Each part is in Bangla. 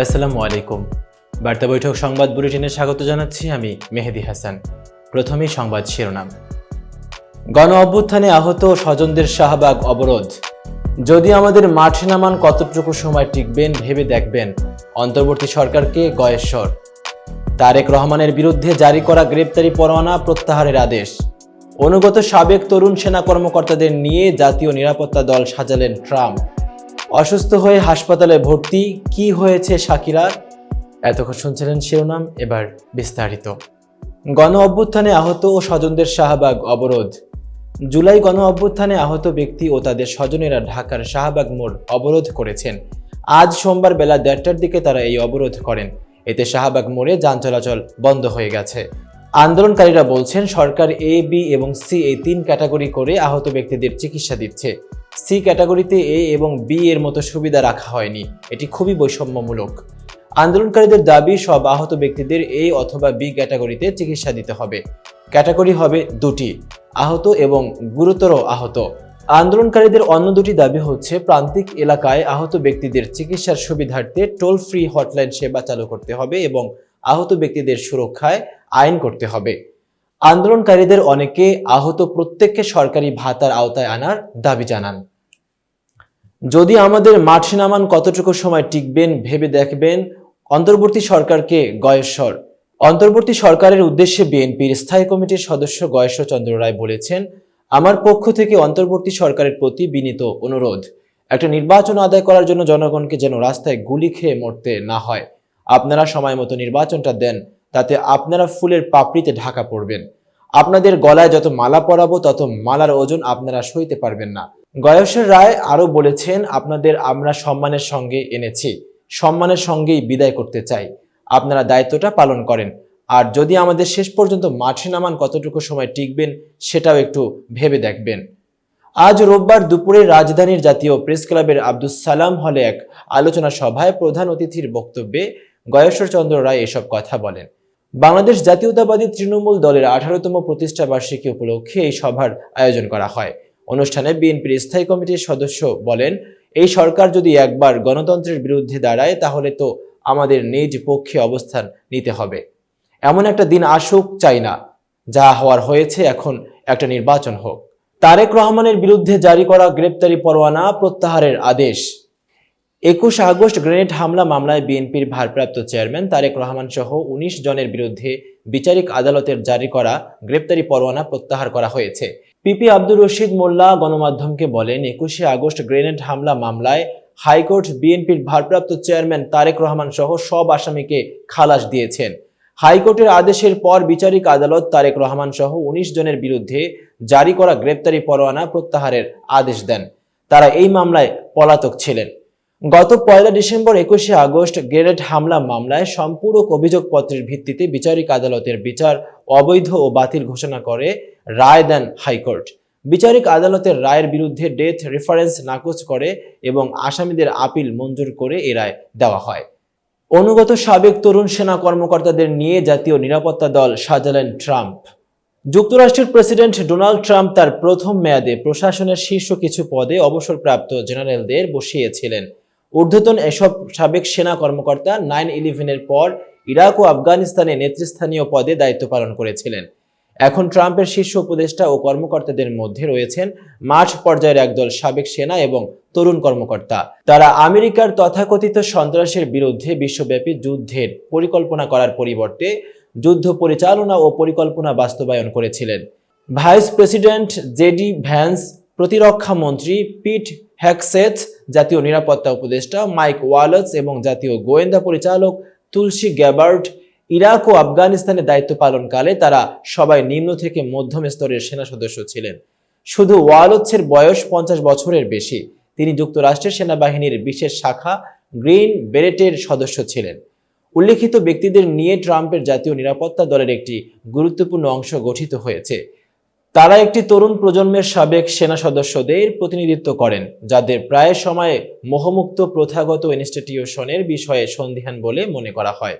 আসসালামু আলাইকুম। বার্তা বৈঠক সংবাদ বুলেটিনে স্বাগত জানাচ্ছি আমি মেহেদি হাসান। প্রথমেই সংবাদ শিরোনাম। গণ অভ্যুত্থানে আহত স্বজনদের শাহবাগ অবরোধ। যদি আমাদের মাঠে নামান কতটুকু সময় টিকবেন ভেবে দেখবেন অন্তর্বর্তী সরকারকে গয়েশ্বর তারেক রহমানের বিরুদ্ধে জারি করা গ্রেপ্তারি পরোয়ানা প্রত্যাহারের আদেশ। অনুগত সাবেক তরুণ সেনা কর্মকর্তাদের নিয়ে জাতীয় নিরাপত্তা দল সাজালেন ট্রাম্প। অসুস্থ হয়ে হাসপাতালে ভর্তি, কি হয়েছে শাকিরার এতক্ষণ শুনছিলেন শিরোনাম, এবার বিস্তারিত। গণ অভ্যুত্থানে আহত ও স্বজনদের শাহবাগ অবরোধ। জুলাই গণ অভ্যুত্থানে আহত ব্যক্তি ও তাদের স্বজনেরা ঢাকার শাহবাগ মোড় অবরোধ করেছেন। আজ সোমবার বেলা দেড়টার দিকে তারা এই অবরোধ করেন। এতে শাহবাগ মোড়ে যান চলাচল বন্ধ হয়ে গেছে। আন্দোলনকারীরা বলছেন, সরকার এ, বি এবং সি এই তিন ক্যাটাগরি করে আহত ব্যক্তিদের চিকিৎসা দিচ্ছে। সি ক্যাটাগরিতে এ এবং বি এর মতো সুবিধা রাখা হয়নি। এটি খুবই বৈষম্যমূলক। আন্দোলনকারীদের দাবি, সব আহত ব্যক্তিদের এ অথবা বি ক্যাটাগরিতে চিকিৎসা দিতে হবে। ক্যাটাগরি হবে দুটি, আহত এবং গুরুতর আহত। আন্দোলনকারীদের অন্য দুটি দাবি হচ্ছে, প্রান্তিক এলাকায় আহত ব্যক্তিদের চিকিৎসার সুবিধার্থে টোল ফ্রি হটলাইন সেবা চালু করতে হবে এবং আহত ব্যক্তিদের সুরক্ষায় আইন করতে হবে। আন্দোলনকারীদের অনেকে আহত প্রত্যেককে সরকারি ভাতার আওতায় আনার দাবি জানান। যদি আমাদের মাঠে নামান কতটুকু সময় টিকবেন, ভেবে দেখবেন, অন্তর্বর্তী সরকারকে গয়েশ্বর। অন্তর্বর্তী সরকারের উদ্দেশ্যে বিএনপির স্থায়ী কমিটির সদস্য গয়েশ্বর চন্দ্র রায় বলেছেন, আমার পক্ষ থেকে অন্তর্বর্তী সরকারের প্রতি বিনীত অনুরোধ, একটা নির্বাচন আদায় করার জন্য জনগণকে যেন রাস্তায় গুলি খেয়ে মরতে না হয়। আপনারা সময় মতো নির্বাচনটা দেন তাতে আপনারা ফুলের পাপড়িতে ঢাকা পড়বেন। আপনাদের গলায় যত মালা পরাবো, তত মালার ওজন আপনারা সইতে পারবেন না। গয়েশ্বর রায় আরও বলেছেন, আপনাদের আমরা সম্মানের সঙ্গে এনেছি। সম্মানের সঙ্গেই বিদায় করতে চাই। আপনারা দায়িত্বটা পালন করেন। আর যদি আমাদের শেষ পর্যন্ত মাঠে নামান কতটুকু সময় টিকবেন, সেটাও একটু ভেবে দেখবেন। আজ রোববার দুপুরে রাজধানীর জাতীয় প্রেস ক্লাবের আব্দুস সালাম হলে এক আলোচনা সভায় প্রধান অতিথির বক্তব্যে গয়েশ্বর চন্দ্র রায় এসব কথা বলেন। বাংলাদেশ জাতীয়তাবাদী তৃণমূল দলের আঠারোতম প্রতিষ্ঠা বার্ষিকী উপলক্ষে এই সভার আয়োজন করা হয়। অনুষ্ঠানে বিএনপির স্থায়ী কমিটির সদস্য বলেন, এই সরকার যদি একবার গণতন্ত্রের বিরুদ্ধে দাঁড়ায়, তাহলে তো আমাদের নিজ পক্ষে অবস্থান নিতে হবে। এমন একটা দিন আসুক, চাই না। যা হওয়ার হয়েছে, এখন একটা নির্বাচন হোক। তারেক রহমানের বিরুদ্ধে জারি করা গ্রেপ্তারি পরোয়ানা প্রত্যাহারের আদেশ। একুশ আগস্ট গ্রেনেড হামলা মামলায় বিএনপির ভারপ্রাপ্ত চেয়ারম্যান তারেক রহমান সহ উনিশ জনের বিরুদ্ধে বিচারিক আদালতের জারি করা গ্রেপ্তারি পরোয়ানা প্রত্যাহার করা হয়েছে। পিপি আব্দুর রশিদ মোল্লা গণমাধ্যমকে বলেন, একুশে আগস্ট গ্রেনেড হামলা মামলায় হাইকোর্ট বিএনপির ভারপ্রাপ্ত চেয়ারম্যান তারেক রহমান সহ সব আসামিকে খালাস দিয়েছেন। হাইকোর্টের আদেশের পর বিচারিক আদালত তারেক রহমান সহ উনিশ জনের বিরুদ্ধে জারি করা গ্রেপ্তারি পরোয়ানা প্রত্যাহারের আদেশ দেন। তারা এই মামলায় পলাতক ছিলেন। গত পয়লা ডিসেম্বর একুশে আগস্ট গ্রেনেড হামলা মামলায় সম্পূরক অভিযোগপত্রের ভিত্তিতে বিচারিক আদালতের বিচার অবৈধ ও বাতিল ঘোষণা করে রায় দেন হাইকোর্ট। বিচারিক আদালতের রায়ের বিরুদ্ধে ডেথ রেফারেন্স নাকচ করে এবং আসামিদের আপিল মঞ্জুর করে এ রায় দেওয়া হয়। অনুগত সাবেক তরুণ সেনা কর্মকর্তাদের নিয়ে জাতীয় নিরাপত্তা দল সাজালেন ট্রাম্প। যুক্তরাষ্ট্রের প্রেসিডেন্ট ডোনাল্ড ট্রাম্প তার প্রথম মেয়াদে প্রশাসনের শীর্ষ কিছু পদে অবসরপ্রাপ্ত জেনারেলদের বসিয়েছিলেন। ঊর্ধ্বতন এসব সাবেক সেনা কর্মকর্তা নাইন ইলেভেনের পর ইরাক ও আফগানিস্তানে নেতৃস্থানীয় পদে দায়িত্ব পালন করেছিলেন। এখন ট্রাম্পের শীর্ষ উপদেষ্টা ও কর্মকর্তাদের মধ্যে রয়েছেন মাঠ পর্যায়ের একদল সাবেক সেনা এবং তরুণ কর্মকর্তা। তারা আমেরিকার তথাকথিত সন্ত্রাসের বিরুদ্ধে বিশ্বব্যাপী যুদ্ধের পরিকল্পনা করার পরিবর্তে যুদ্ধ পরিচালনা ও পরিকল্পনা বাস্তবায়ন করেছিলেন। ভাইস প্রেসিডেন্ট জেডি ভ্যান্স, প্রতিরক্ষা মন্ত্রী পিট হ্যাকসেথ জাতীয় নিরাপত্তা উপদেষ্টা মাইক ওয়ালস এবং জাতীয় গোয়েন্দা পরিচালক তুলসী গ্যাবার্ড ইরাক ও আফগানিস্তানে দায়িত্ব পালনকালে তারা সবাই নিম্ন থেকে মধ্যম স্তরের সেনা সদস্য ছিলেন। শুধু ওয়ালৎসের বয়স পঞ্চাশ বছরের বেশি, তিনি যুক্তরাষ্ট্রের সেনাবাহিনীর বিশেষ শাখা গ্রিন বেরেটের সদস্য ছিলেন। উল্লেখিত ব্যক্তিদের নিয়ে ট্রাম্পের জাতীয় নিরাপত্তা দলের একটি গুরুত্বপূর্ণ অংশ গঠিত হয়েছে। তারা একটি তরুণ প্রজন্মের সাবেক সেনা সদস্যদের প্রতিনিধিত্ব করেন, যাদের প্রায় সময় মোহমুক্ত প্রথাগত ইনস্টিটিউশনের বিষয়ে সন্দিহান বলে মনে করা হয়।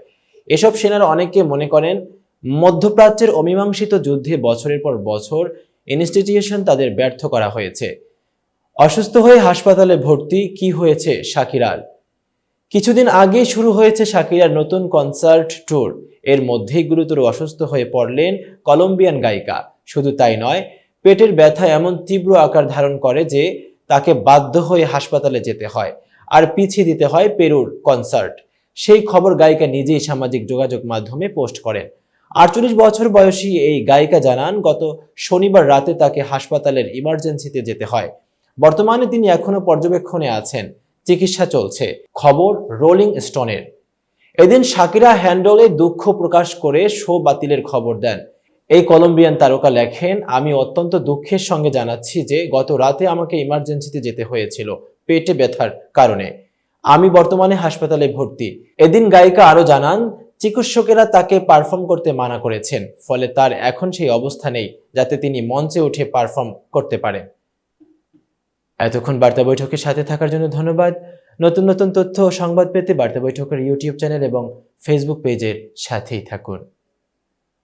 এসব সেনার অনেকে মনে করেন, মধ্যপ্রাচ্যের অমীমাংসিত যুদ্ধে বছরের পর বছর ইনস্টিটিউশন তাদের ব্যর্থ করা হয়েছে। অসুস্থ হয়ে হাসপাতালে ভর্তি কি হয়েছে শাকিরার কিছুদিন আগে শুরু হয়েছে শাকিরার নতুন কনসার্ট ট্যুর এর মধ্যেই গুরুতর অসুস্থ হয়ে পড়লেন কলম্বিয়ান গায়িকা। শুধু তাই নয়, পেটের ব্যথা এমন তীব্র আকার ধারণ করে যে তাকে বাধ্য হয়ে হাসপাতালে যেতে হয় আর পিছিয়ে দিতে হয় পেরুর কনসার্ট। সেই খবর গায়িকা নিজেই সামাজিক যোগাযোগ মাধ্যমে পোস্ট করেন। আটচল্লিশ বছর বয়সী এই গায়িকা জানান, গত শনিবার রাতে তাকে হাসপাতালের ইমার্জেন্সিতে যেতে হয়। বর্তমানে তিনি এখনও পর্যবেক্ষণে আছেন, চিকিৎসা চলছে। খবর রোলিং স্টোনের। এদিন শাকিরা হ্যান্ডলে দুঃখ প্রকাশ করে শো বাতিলের খবর দেন। এই কলম্বিয়ান তারকা লেখেন, আমি অত্যন্ত দুঃখের সঙ্গে জানাচ্ছি যে গত রাতে আমাকে ইমার্জেন্সিতে যেতে হয়েছিল, পেটে ব্যথার কারণে। আমি বর্তমানে হাসপাতালে ভর্তি। এদিন গায়িকা আরও জানান, চিকিৎসকেরা তাকে পারফর্ম করতে মানা করেছেন, ফলে তার এখন সেই অবস্থা নেই, যাতে তিনি মঞ্চে উঠে পারফর্ম করতে পারেন। এতক্ষণ বার্তা বৈঠকের সাথে থাকার জন্য ধন্যবাদ। নতুন নতুন তথ্য ও সংবাদ পেতে বার্তা বৈঠকের ইউটিউব চ্যানেল এবং ফেসবুক পেজের সাথেই থাকুন।